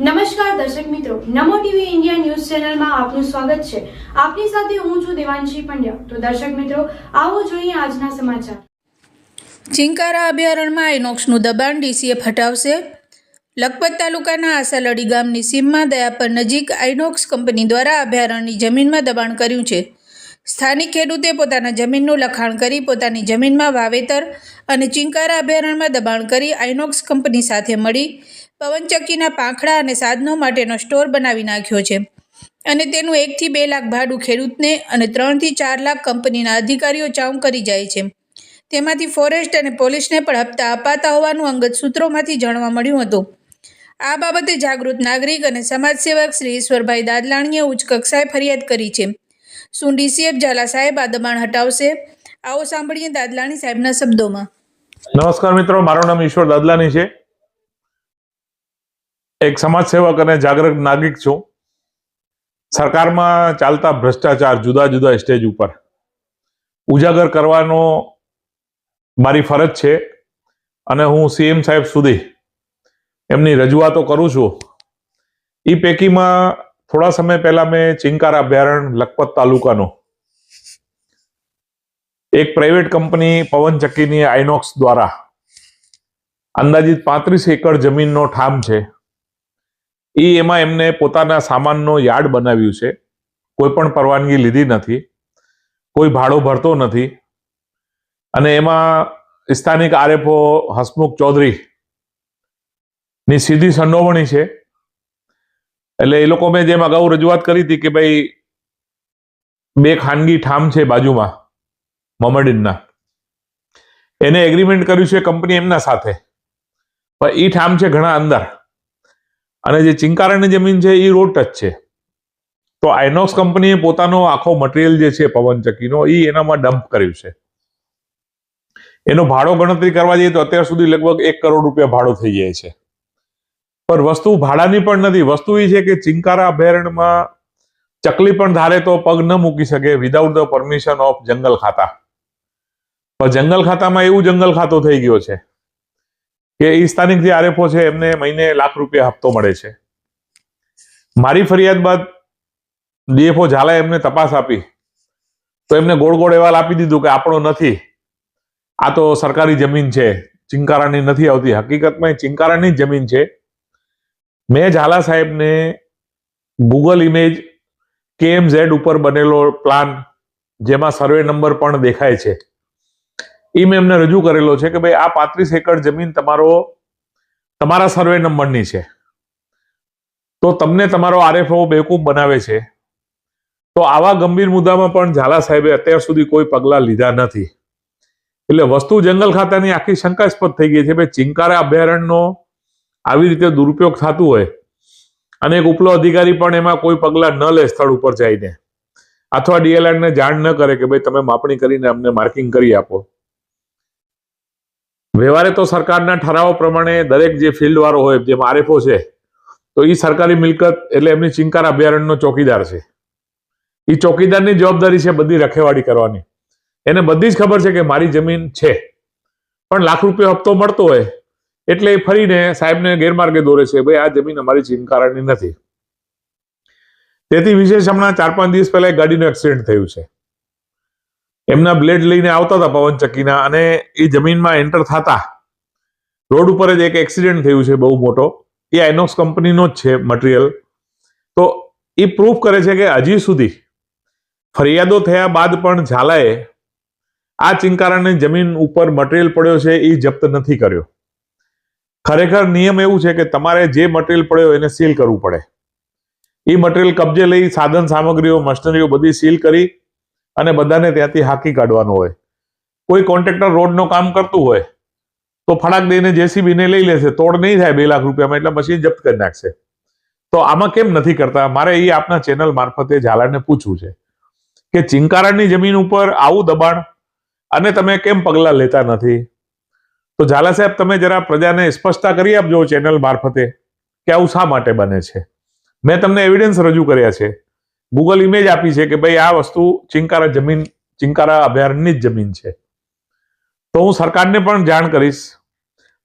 નમસ્કાર દર્શક મિત્રો, નમો ટીવી ઇન્ડિયા ન્યૂઝ ચેનલમાં આપનું સ્વાગત છે. આપની સાથે હું છું દેવાંશી પંડ્યા. તો દર્શક મિત્રો, આવો જોઈએ આજના સમાચાર. ચિંકારા અભયારણ્યમાં આઇનોક્સનું દબાણ ડીસીએ હટાવશે લખપત તાલુકાના આસાલડી ગામની સીમમાં દયાપર નજીક આઇનોક્સ કંપની દ્વારા અભયારણ્યની જમીનમાં દબાણ કર્યું છે. સ્થાનિક ખેડૂતે પોતાના જમીનનું લખાણ કરી પોતાની જમીનમાં વાવેતર અને ચિંકારા અભયારણ્યમાં દબાણ કરી આઇનોક્સ કંપની સાથે મળી પવનચક્કીના પાંખડા અને સાધનો માટેનો સ્ટોર બનાવી નાખ્યો છે. અને તેનું એકથી બે લાખ ભાડું ખેડૂતને અને ત્રણથી ચાર લાખ કંપનીના અધિકારીઓ ચાઉં કરી જાય છે. તેમાંથી ફોરેસ્ટ અને પોલીસને પણ હપ્તા અપાતા હોવાનું અંગત સૂત્રોમાંથી જાણવા મળ્યું હતું. આ બાબતે જાગૃત નાગરિક અને સમાજસેવક શ્રી ઈશ્વરભાઈ દાદલાણીએ ઉચ્ચ કક્ષાએ ફરિયાદ કરી છે. શું ડીસીએફ ઝાલા સાહેબ આ દબાણ હટાવશે. આવો સાંભળીએ દાદલાણી સાહેબના શબ્દોમાં. નમસ્કાર મિત્રો, મારું નામ ઈશ્વર દાદલાની છે. એક સમાજ સેવક અને જાગૃત નાગરિક છું. સરકારમાં ચાલતા ભ્રષ્ટાચાર જુદા જુદા સ્ટેજ ઉપર. ઉજાગર કરવાનો મારી ફરજ છે અને હું સીએમ સાહેબ સુધી એમની રજૂઆતો કરું છું. એ પૈકીમાં થોડા સમય પહેલા મેં ચિંકાર અભયારણ્ય, લખપત તાલુકાનો એક પ્રાઇવેટ કંપની પવન ચક્કીની આઇનોક્સ દ્વારા અંદાજિત પાંત્રીસ એકર જમીનનો ઠામ છે. એ એમાં એમને પોતાના સામાનનો યાર્ડ બનાવ્યું છે. કોઈ પણ પરવાનગી લીધી નથી. કોઈ ભાડો ભરતો નથી. અને એમાં સ્થાનિક આરએફઓ હસમુખ ચૌધરી ની સીધી સંડોવણી છે. એટલે એ લોકો મેં જેમ અગાઉ રજૂઆત કરી હતી કે ભાઈ, બે ખાનગી ઠામ છે બાજુમાં, મમડીનના. એને એગ્રીમેન્ટ કર્યું છે કંપની એમના સાથે. પણ એ ઠામ છે ઘણા અંદર. અને જે ચિંકારાની જમીન છે એ રોડ ટચ છે. તો આઇનોક્સ કંપનીએ પોતાનો આખો મટીરિયલ જે છે પવનચક્કીનો એ એનામાં ડમ્પ કર્યું છે. એનો ભાડો ગણતરી કરવા જઈએ તો અત્યાર સુધી લગભગ એક કરોડ રૂપિયા ભાડો થઈ જાય છે. પણ વસ્તુ ભાડાની પણ નથી. વસ્તુ એ છે કે ચિંકારા અભયારણ્યમાં ચકલી પણ ધારે તો પગ ન મૂકી શકે વિધાઉટ ધ પરમિશન ઓફ જંગલ ખાતા. પણ જંગલ ખાતામાં એવું જંગલ ખાતો થઈ ગયો છે. કે એ સ્થાનિક જે આરએફઓ છે, એમને મહિને લાખ રૂપિયા હપ્તો મળે છે. મારી ફરિયાદ બાદ ડીએફઓ ઝાલાએ એમને તપાસ આપી. તો એમને ગોળ ગોળ અહેવાલ આપી દીધું કે આપણો નથી. આ તો સરકારી જમીન છે, ચિંકારાની નથી આવતી. હકીકતમાં એ ચિંકારાની જમીન છે. મેં ઝાલા સાહેબને ગૂગલ ઇમેજ કેએમઝેડ ઉપર બનેલો પ્લાન, જેમાં સર્વે નંબર પણ દેખાય છે. એ મેં એમને રજૂ કરેલો છે કે ભાઈ આ પાંત્રીસ એકર જમીન તમારો, તમારા સર્વે નંબરની છે. તો તમને તમારો આરએફઓ બેવકૂફ બનાવે છે. તો આવા ગંભીર મુદ્દામાં પણ ઝાલા સાહેબે અત્યાર સુધી કોઈ પગલાં લીધા નથી. એટલે વસ્તુ જંગલ ખાતાની આખી શંકાસ્પદ થઈ ગઈ છે. ભાઈ ચિંકારા અભયારણ્યનો આવી રીતે દુરુપયોગ થતું હોય અને એક ઉપલો અધિકારી પણ એમાં કોઈ પગલાં ન લે સ્થળ ઉપર જઈને. અથવા ડીએલઆરને જાણ ન કરે કે ભાઈ તમે માપણી કરીને અમને માર્કિંગ કરી આપો. વ્યવહારે તો સરકારના ઠરાવો પ્રમાણે દરેક જે ફિલ્ડ વાળો હોય, જેમ આરએફઓ છે, તો એ સરકારી મિલકત એટલે એમની ચિંકાર અભયારણ્યનો ચોકીદાર છે. એ ચોકીદારની જવાબદારી છે બધી રખેવાળી કરવાની. એને બધી જ ખબર છે કે મારી જમીન છે. પણ લાખ રૂપિયા હપ્તો મળતો હોય, એટલે એ ફરીને સાહેબને ગેરમાર્ગે દોરે છે, ભાઈ, આ જમીન અમારી ચિંકારાની નથી. તેથી વિશેષ હમણાં ચાર પાંચ દિવસ પહેલા ગાડીનું એક્સિડન્ટ થયું છે. એમના બ્લેડ લઈને આવતા હતા પવનચક્કીના અને એ જમીનમાં એન્ટર થતા. રોડ ઉપર જ એક એક્સિડન્ટ થયું છે, બહુ મોટો. એ આઇનોક્સ કંપનીનો જ છે મટીરિયલ તો એ પ્રૂફ કરે છે કે હજી સુધી ફરિયાદો થયા બાદ પણ ઝાલાએ આ ચિંકારાની જમીન ઉપર મટીરિયલ પડ્યો છે એ જપ્ત નથી કર્યો. ખરેખર નિયમ એવું છે કે તમારે જે મટીરિયલ પડ્યો એને સીલ કરવું પડે. એ મટીરિયલ કબજે લઈ સાધન સામગ્રીઓ, મશનરીઓ બધી સીલ કરી અને બધાને ત્યાંથી હાકી કાઢવાનું હોય. કોઈ કોન્ટ્રાક્ટર રોડનું કામ કરતું હોય, તો ફડાક દઈને જેસીબીને લઈ લેશે. તોડ નહીં થાય બે લાખ રૂપિયામાં, એટલે મશીન જપ્ત કરી નાખશે. તો આમાં કેમ નથી કરતા? મારે એ આપના ચેનલ મારફતે ઝાલાને પૂછવું છે કે ચિંકારાની જમીન ઉપર આવું દબાણ અને તમે કેમ પગલાં લેતા નથી? તો ઝાલા સાહેબ, તમે જરા પ્રજાને સ્પષ્ટતા કરી આપજો ચેનલ મારફતે કે આવું શા માટે બને છે? મેં તમને એવિડન્સ રજૂ કર્યા છે. ગૂગલ ઇમેજ આપી છે કે ભાઈ આ વસ્તુ ચિંકારા જમીન, ચિંકારા અભયારણ્યની જ જમીન છે. તો હું સરકારને પણ જાણ કરીશ.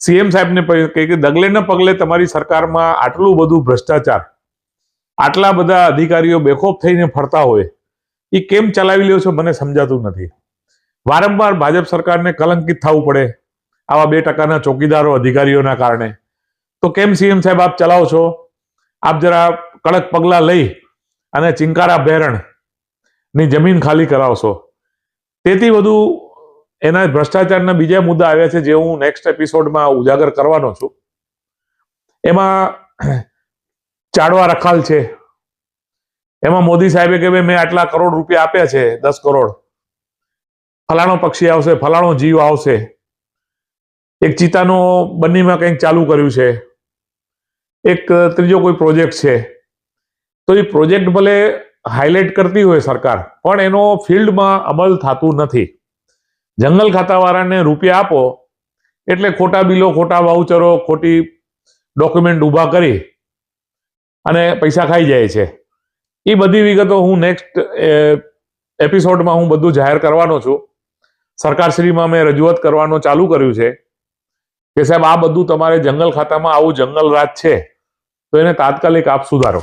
સીએમ સાહેબને કહી કે દગલેના પગલે તમારી સરકારમાં આટલું બધું ભ્રષ્ટાચાર, આટલા બધા અધિકારીઓ બેખોફ થઈને ફરતા હોય એ કેમ ચલાવી લ્યો છો? મને સમજાતું નથી. વારંવાર ભાજપ સરકારને કલંકિત થવું પડે આવા બે ટકાના ચોકીદારો અધિકારીઓના કારણે. તો કેમ સીએમ સાહેબ આપ ચલાવો છો? આપ જરા કડક પગલાં લઈ અને ચિંકારા બેરણની જમીન ખાલી કરાવશો. તેથી વધુ એના ભ્રષ્ટાચારના બીજા મુદ્દા આવ્યા છે, જે હું નેક્સ્ટ એપિસોડમાં ઉજાગર કરવાનો છું. એમાં ચાડવા રખાલ છે. એમાં મોદી સાહેબે કે ભાઈ, મેં આટલા કરોડ રૂપિયા આપ્યા છે, દસ કરોડ. ફલાણો પક્ષી આવશે, ફલાણો જીવ આવશે. એક ચિતાનો બંનીમાં કંઈક ચાલુ કર્યું છે. એક ત્રીજો કોઈ પ્રોજેક્ટ છે. તો એ પ્રોજેક્ટ ભલે હાઇલાઇટ કરતી હોય સરકાર, પણ એનો ફિલ્ડમાં અમલ થતું નથી. જંગલ ખાતાવાળાને રૂપિયા આપો, એટલે ખોટા બિલો, ખોટા વાઉચરો, ખોટી ડોક્યુમેન્ટ ઊભા કરી અને પૈસા ખાઈ જાય છે. એ બધી વિગતો હું નેક્સ્ટ એપિસોડમાં હું બધું જાહેર કરવાનો છું. સરકારશ્રીમાં મેં રજૂઆત કરવાનું ચાલુ કર્યું છે કે સાહેબ, આ બધું તમારે જંગલ ખાતામાં આવું જંગલ રાજ છે, તો એને તાત્કાલિક આપ સુધારો.